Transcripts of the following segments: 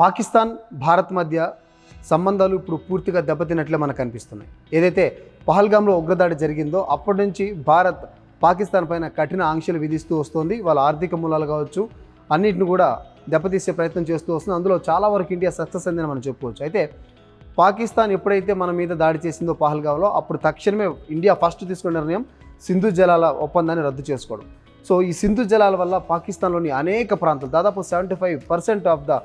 పాకిస్తాన్ భారత్ మధ్య సంబంధాలు ఇప్పుడు పూర్తిగా దెబ్బతిన్నట్లే మనకు కనిపిస్తున్నాయి ఏదైతే పహల్గామ్లో ఉగ్రదాడి జరిగిందో అప్పటి నుంచి భారత్ పాకిస్తాన్ పైన కఠిన ఆంక్షలు విధిస్తూ వస్తుంది. వాళ్ళ ఆర్థిక మూలాలు కావచ్చు అన్నిటిని కూడా దెబ్బతీసే ప్రయత్నం చేస్తూ వస్తుంది. అందులో చాలా వరకు ఇండియా సక్సెస్ అయిందని మనం చెప్పుకోవచ్చు. అయితే పాకిస్తాన్ ఎప్పుడైతే మన మీద దాడి చేసిందో పహల్గావ్లో అప్పుడు తక్షణమే ఇండియా ఫస్ట్ తీసుకున్న నిర్ణయం సింధు జలాల ఒప్పందాన్ని రద్దు చేసుకోవడం. సో ఈ సింధు జలాల వల్ల పాకిస్తాన్లోని అనేక ప్రాంతాలు దాదాపు seventy five percent of the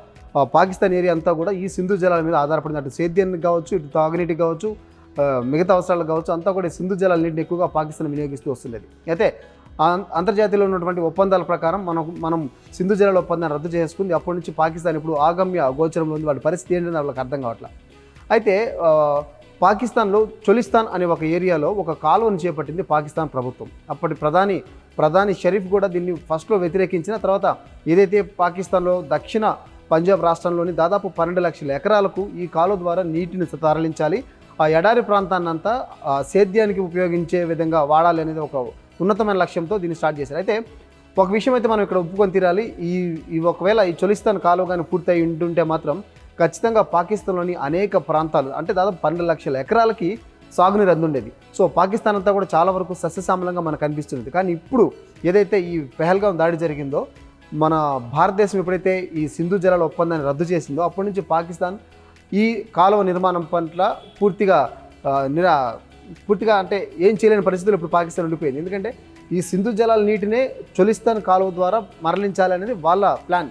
Pakistan area అంతా కూడా ఈ సింధు జలాల మీద ఆధారపడింది. అటు సేద్యానికి కావచ్చు ఇటు తాగునీటికి కావచ్చు మిగతా అవసరాలు కావచ్చు అంతా కూడా సింధు జలాల నీటిని ఎక్కువగా పాకిస్తాన్ వినియోగిస్తూ వస్తుండేది అయితే అంతర్జాతీయంలో ఉన్నటువంటి ఒప్పందాల ప్రకారం మనం మనం సింధు జలాల ఒప్పందాన్ని రద్దు చేసుకుంది. అప్పటి నుంచి పాకిస్తాన్ ఇప్పుడు ఆగమ్య గోచరంలో ఉంది. వాటి పరిస్థితి ఏంటని వాళ్ళకి అర్థం కావట్లేదు అయితే పాకిస్తాన్లో చొలిస్తాన్ అనే ఒక ఏరియాలో ఒక కాలువను చేపట్టింది పాకిస్తాన్ ప్రభుత్వం. అప్పటి ప్రధాని ప్రధాని షరీఫ్ కూడా దీన్ని ఫస్ట్లో వ్యతిరేకించిన తర్వాత ఏదైతే పాకిస్తాన్లో దక్షిణ పంజాబ్ రాష్ట్రంలోని దాదాపు పన్నెండు లక్షల ఎకరాలకు ఈ కాలువ ద్వారా నీటిని తరలించాలి. ఆ ఎడారి ప్రాంతాన్నంతా ఆ, సేద్యానికి ఉపయోగించే విధంగా వాడాలి అనేది ఒక ఉన్నతమైన లక్ష్యంతో దీన్ని స్టార్ట్ చేశారు. అయితే ఒక విషయం అయితే మనం ఇక్కడ ఒప్పుకొని తీరాలి. ఈ ఈ ఒకవేళ ఈ చొలిస్తాన్ కాలువ కానీ పూర్తయి ఉంటుంటే మాత్రం ఖచ్చితంగా పాకిస్తాన్లోని అనేక ప్రాంతాలు అంటే దాదాపు పన్నెండు లక్షల ఎకరాలకి సాగునీరు అందుండేది. సో పాకిస్తాన్ అంతా కూడా చాలా వరకు సస్యశ్యామలంగా మనకు కనిపిస్తుంది కానీ ఇప్పుడు ఏదైతే ఈ పెహల్గాం దాడి జరిగిందో మన భారతదేశం ఎప్పుడైతే ఈ సింధు జలాల ఒప్పందాన్ని రద్దు చేసిందో అప్పటి నుంచి పాకిస్తాన్ ఈ కాలువ నిర్మాణం పట్ల పూర్తిగా నిరా పూర్తిగా అంటే ఏం చేయలేని పరిస్థితులు ఇప్పుడు పాకిస్తాన్ ఉండిపోయింది. ఎందుకంటే ఈ సింధు జలాల నీటినే చొలిస్తాన్ కాలువ ద్వారా మరలించాలి అనేది వాళ్ళ ప్లాన్.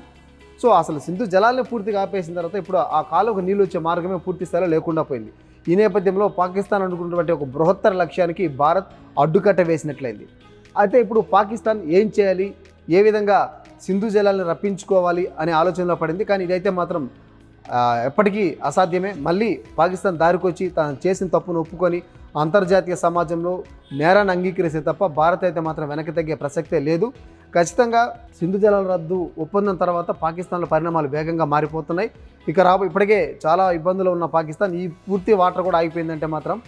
సో అసలు సింధు జలాల్ని పూర్తిగా ఆపేసిన తర్వాత ఇప్పుడు ఆ కాలువకు నీళ్ళు వచ్చే మార్గమే పూర్తి స్థాయిలో లేకుండా పోయింది. ఈ నేపథ్యంలో పాకిస్తాన్ అనుకున్నటువంటి ఒక బృహత్తర లక్ష్యానికి భారత్ అడ్డుకట్ట వేసినట్లయింది. అయితే ఇప్పుడు పాకిస్తాన్ ఏం చేయాలి? ఏ విధంగా సింధు జలాలను రప్పించుకోవాలి అనే ఆలోచనలో పడింది. కానీ ఇదైతే మాత్రం ఎప్పటికీ అసాధ్యమే. మళ్ళీ పాకిస్తాన్ దారికొచ్చి తాను చేసిన తప్పును ఒప్పుకొని అంతర్జాతీయ సమాజంలో నేరాన్ని అంగీకరిస్తే తప్ప భారత్ అయితే మాత్రం వెనక్కి తగ్గే ప్రసక్తే లేదు. ఖచ్చితంగా సింధు జలాల రద్దు ఒప్పందం తర్వాత పాకిస్తాన్లో పరిణామాలు వేగంగా మారిపోతున్నాయి. ఇక రాబో ఇప్పటికే చాలా ఇబ్బందులు ఉన్న పాకిస్తాన్ ఈ పూర్తి వాటర్ కూడా ఆగిపోయిందంటే మాత్రం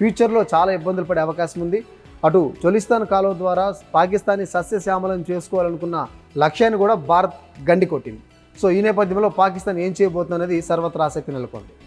ఫ్యూచర్లో చాలా ఇబ్బందులు పడే అవకాశం ఉంది. అటు చొలిస్తాన్ కాలువ ద్వారా పాకిస్తాన్ని సస్యశ్యామలం చేసుకోవాలనుకున్న లక్ష్యాన్ని కూడా భారత్ గండి కొట్టింది సో ఈ నేపథ్యంలో పాకిస్తాన్ ఏం చేయబోతుంది అనేది సర్వత్రా ఆసక్తి నెలకొంది.